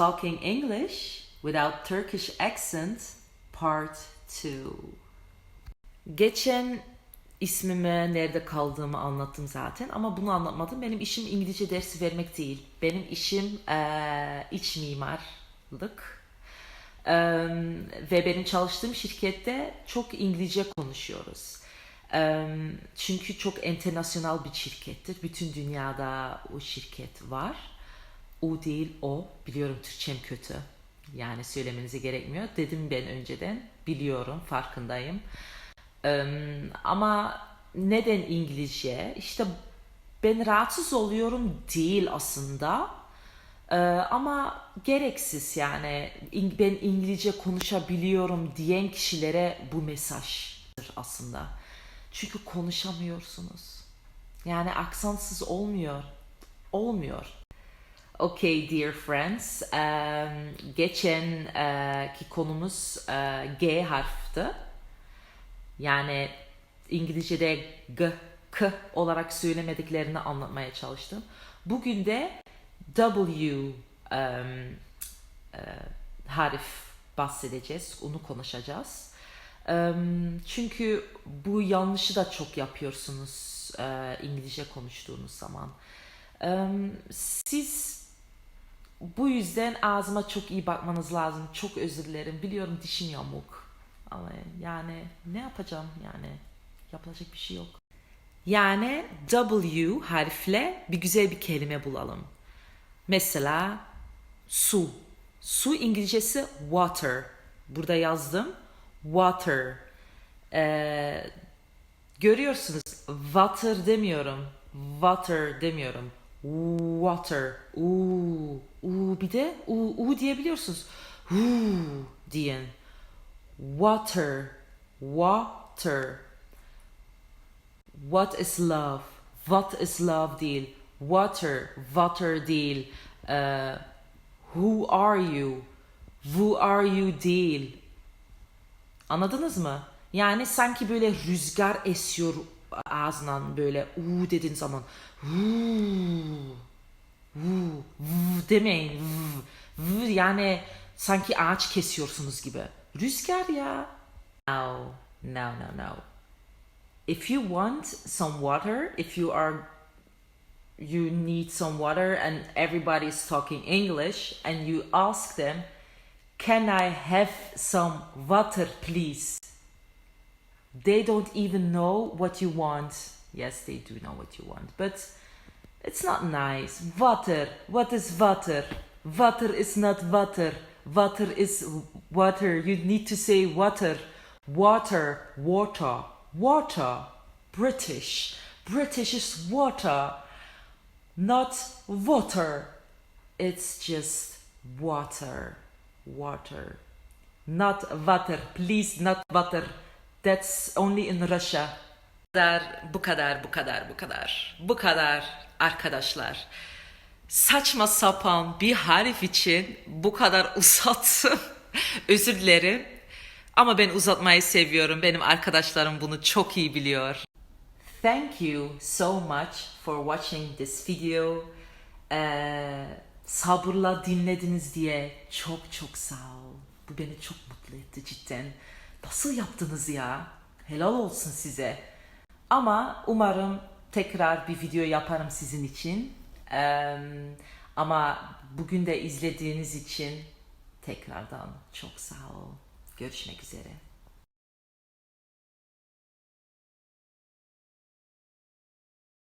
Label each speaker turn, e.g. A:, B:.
A: Talking English without Turkish accent part 2. Geçen ismime nerede kaldığımı anlattım zaten ama bunu anlatmadım. Benim işim İngilizce dersi vermek değil. Benim işim eee, iç mimarlık. Eee, ve benim çalıştığım şirkette çok İngilizce konuşuyoruz. Eee, çünkü çok internasyonel bir şirkettir. Bütün dünyada o şirket var. O değil o. Biliyorum Türkçem kötü. Yani söylemenize gerekmiyor. Dedim ben önceden. Biliyorum, farkındayım. Eee, ama neden İngilizce? İşte ben rahatsız oluyorum değil aslında. Eee, ama gereksiz yani ben İngilizce konuşabiliyorum diyen kişilere bu mesajdır aslında. Çünkü konuşamıyorsunuz. Yani aksansız olmuyor. Olmuyor. Okay dear friends, eee, geçen eee, ki konumuz eee, G harfti. Yani İngilizce'de G, K olarak söylemediklerini anlatmaya çalıştım. Bugün de W em, e, harf bahsedeceğiz, onu konuşacağız. Em, çünkü bu yanlışı da çok yapıyorsunuz e, İngilizce konuştuğunuz zaman. Em, siz bu yüzden ağzıma çok iyi bakmanız lazım. Çok özür dilerim. Biliyorum dişim yamuk. Ama yani ne yapacağım yani? Yapılacak bir şey yok. Yani W harfle bir güzel bir kelime bulalım. Mesela su. Su İngilizcesi water. Burada yazdım. Water. Ee, görüyorsunuz water demiyorum. Water demiyorum. Water. U. U bir de U, U diyebiliyorsunuz. U diyen. Water. Water. What is love? What is love değil. Water. Water değil. Ee, who are you? Who are you değil. Anladınız mı? Yani sanki böyle rüzgar esiyor ağzından böyle u dediğin zaman Vuu, vuu, vuu demeyin. Vuu yani sanki ağaç kesiyorsunuz gibi. Rüzgar ya. No, no, no, no. If you want some water, if you are you need some water and everybody is talking English and you ask them, "Can I have some water, please?" They don't even know what you want. Yes, they do know what you want, but it's not nice. Water. What is water? Water is not water. Water is water. You need to say water. Water. Water. Water. British. British is water. Not water. It's just water. Water. Not water. Please, not water. That's only in Russia. Bu kadar, bu kadar, bu kadar, bu kadar. Bu kadar arkadaşlar. Saçma sapan bir harf için bu kadar uzattım. Özür dilerim. Ama ben uzatmayı seviyorum. Benim arkadaşlarım bunu çok iyi biliyor. Thank you so much for watching this video. Ee, sabırla dinlediniz diye çok çok sağ ol. Bu beni çok mutlu etti cidden. Nasıl yaptınız ya? Helal olsun size. Ama umarım tekrar bir video yaparım sizin için. Ee, ama bugün de izlediğiniz için tekrardan çok sağ ol. Görüşmek üzere.